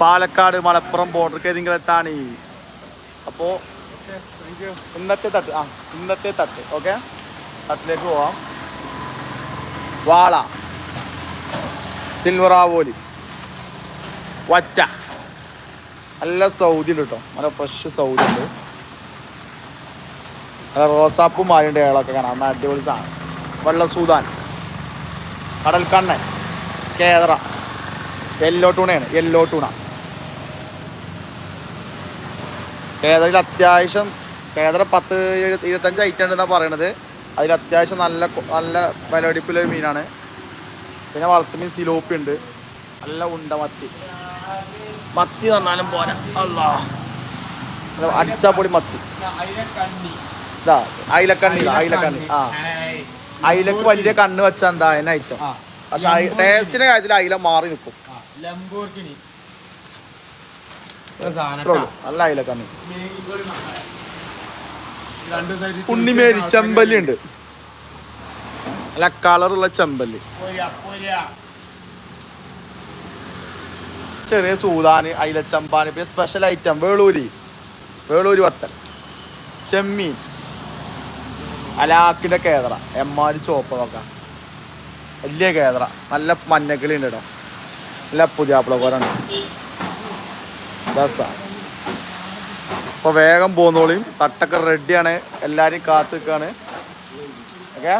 Palakkad Malappuram border കരിങ്കലത്താണ് അപ്പോ ഇന്നത്തെ തട്ട് ആ ഇന്നത്തെ തട്ട് ഓക്കെ തട്ടിലേക്ക് പോവാം. വാള സിൽവറാവോലി വറ്റ. നല്ല സൗദി ഉണ്ട് കേട്ടോ നല്ല ഫ്രഷ് സൗദി ഉണ്ട്. നല്ല റോസാപ്പും മാലിന്റെ ഏളൊക്കെ കാണാം. നല്ല അടിപൊളി സാധനം. വെള്ള സൂതാൻ കടൽക്കണ്ണൻ കേദറ. യെല്ലോ ടൂണയാണ് യെല്ലോ ടൂണ കേദറിൽ അത്യാവശ്യം കേദറ പത്ത് എഴുപത്തി ഇരുപത്തഞ്ച് ഐറ്റം ഉണ്ടെന്നാണ് പറയണത്. അതിൽ അത്യാവശ്യം നല്ല നല്ല വിലവെടിപ്പുള്ള മീനാണ്. പിന്നെ വളർത്തുമീൻ സിലോപ്പി ഉണ്ട്. നല്ല ഉണ്ട മത്തി. മത്തി തന്നാലും പോരാ. അല്ലാ നല്ല അടിച്ചാ പൊടി മത്തി. ഇതാ അയിലക്കണ്ണി അയിലക്കണ്ണി. ആ. അയിലക്ക് വലിയ കണ്ണ് വെച്ചാൽ എന്താ അതിന് ഐറ്റം. പക്ഷെ ടേസ്റ്റിന്റെ കാര്യത്തിൽ അയില മാറി നിൽക്കും ലംബോർഗിനി. നല്ല അയില ഉണ്ണിമേരി ചെമ്പല്ലി ഉണ്ട് നല്ല കളറുള്ള ചെമ്പല്ലി. ചെറിയ സൂതാന് അയില ചമ്പാന് പിന്നെ സ്പെഷ്യൽ ഐറ്റം വേളൂരി. വേളൂരി വത്തൽ. ചെമ്മീൻ. അലാക്കിന്റെ എമ്മാരി ചോപ്പ് നോക്കാം വലിയ കേദ്ര നല്ല മഞ്ഞക്കിളി ഉണ്ട് കേട്ടോ നല്ല പുതിയാപ്പിള പോരാണ് ബസ്സാ അപ്പോൾ വേഗം പോന്നോളിയും തട്ടൊക്കെ റെഡിയാണ് എല്ലാവരും കാത്തു നിൽക്കുകയാണ് ഓക്കെ?